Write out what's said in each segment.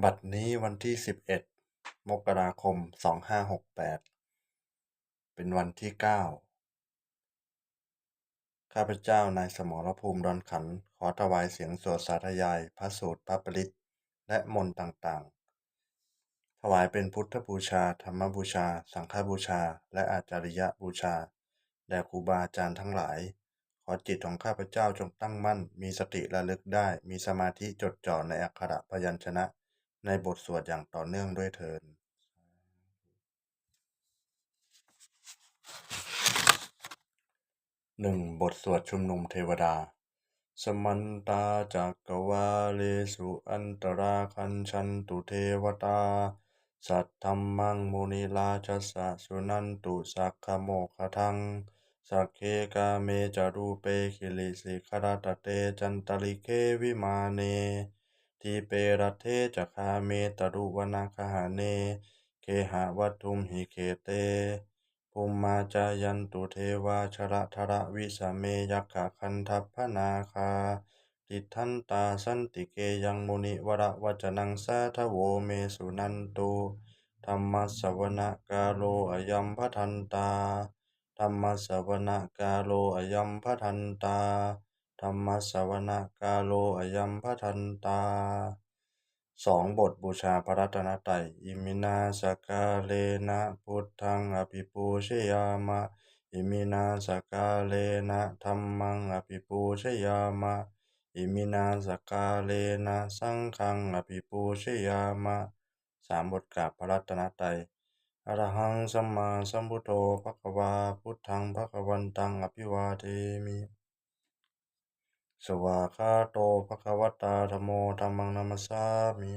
บัดนี้วันที่สิบเอ็ดมกราคมสองห้าหกแปดเป็นวันที่เก้าข้าพเจ้านายสมรภูมิดอนขัน ขอถวายเสียงสวดสาธยาย พระสูตรพระปริตและมนต์ต่างๆ ถวายเป็นพุทธบูชา ธรรมบูชา สังฆบูชา และอาจาริยบูชาแด่ครูบาอาจารย์ทั้งหลาย ขอจิตของข้าพเจ้าจงตั้งมั่น มีสติระลึกได้ มีสมาธิจดจ่อในอักขระพยัญชนะ ในบทสวดอย่างต่อเนื่องด้วยเถิดหนึ่งบทสวดชุมนุมเทวดา สมันตาจักกวาเลสุอันตราคันชันตุเทวตา สัทธรรมังมุนิลาชสะสุนันตุสักขโมคทัง สักเคกาเมจารูเปคิลิสิคารตเตจันตลิเควิมาเน ทีเปรเทจคาเมตรุวนาคหาเน เคหะวัตุมหิเคเตภูมิมาจายันตุเทวาชระทระวิสเมยักขะคันทัพพนาคาติทันตาสันติเกยังมุนิวระวจนังสาทโวเมสุนันตุธรรมสวนกาโลอยัมพทันตาธรรมสวนกาโลอยัมพทันตา ธรรมสวนะกาโลอยัมพทันตาสองบทบูชาพระรัตนตรัยอิมินาสกาเลนะพุทธังอภิปูชยามะ อิมินาสกาเลนะธรรมังอภิปูชยามะ อิมินาสกาเลนะสังฆังอภิปูชยามะสามบทกราบพระรัตนตรัยอรหังสัมมาสัมพุทโธภควาพุทธังภควันตังอภิวาเทมิ สวาคาโตภควตาธโมธรรมังนัมสสามิ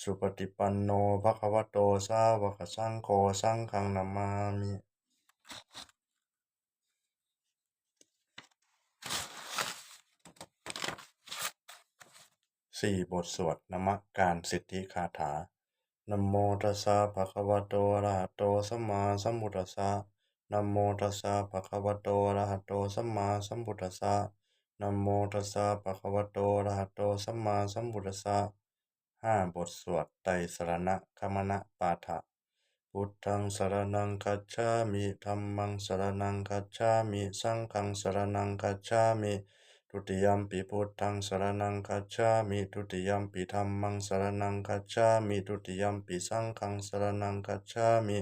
สุปฏิปันโนภควโตสาวกสังโฆสังฆังนามามิสี่บทสวดนมักการสิทธิคาถานโมตัสสะภะคะวะโตอะระหะโตสัมมาสัมพุทธัสสะ นโมตัสสะภะคะวะโตอะระหะโตสัมมาสัมพุทธัสสะนโมตัสสะภะคะวะโตอะระหะโตสัมมาสัมพุทธัสสะห้าบทสวดไตรสรณะคมณะปาฐะพุทธังสรนังคัจฉามิธัมมังสรนังคัจฉามิสังฆังสรนังคัจฉามิทุติยมปิพุทธังสรนังคัจฉามิทุติยมปิธัมมังสรนังคัจฉามิทุติยมปิสังฆังสรนังคัจฉามิ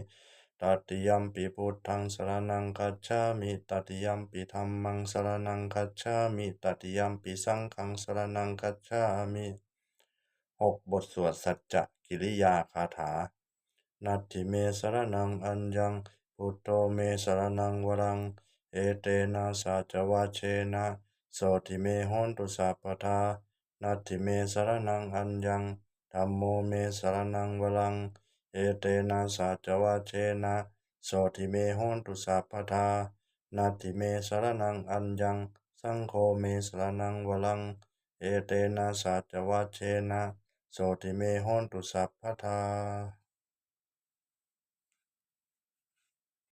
ตติยมปิพุทธังสรนังคัจฉามิตติยมปิธัมมังสรนังคัจฉามิตติยมปิสังฆังสรนังคัจฉามิหกบทสวดสัจจกิริยาคาถา นัตถิเมสรนังอัญญังพุทโธเมสรนังวรัง เอเตนะสัจวาเชนะโสติเมหอนตุสัพพทานัตถิเมสรนังอัญญังธรรมโมเมสรนังวรัง เอเตนะสัจวาเชนะโสติเมหอนตุสัพพทานาติเมสรนังอัญญัง สังโฆเมสรนังวลัง เอเตนะสัจวาเชนะโสติเมหอนตุสัพพทา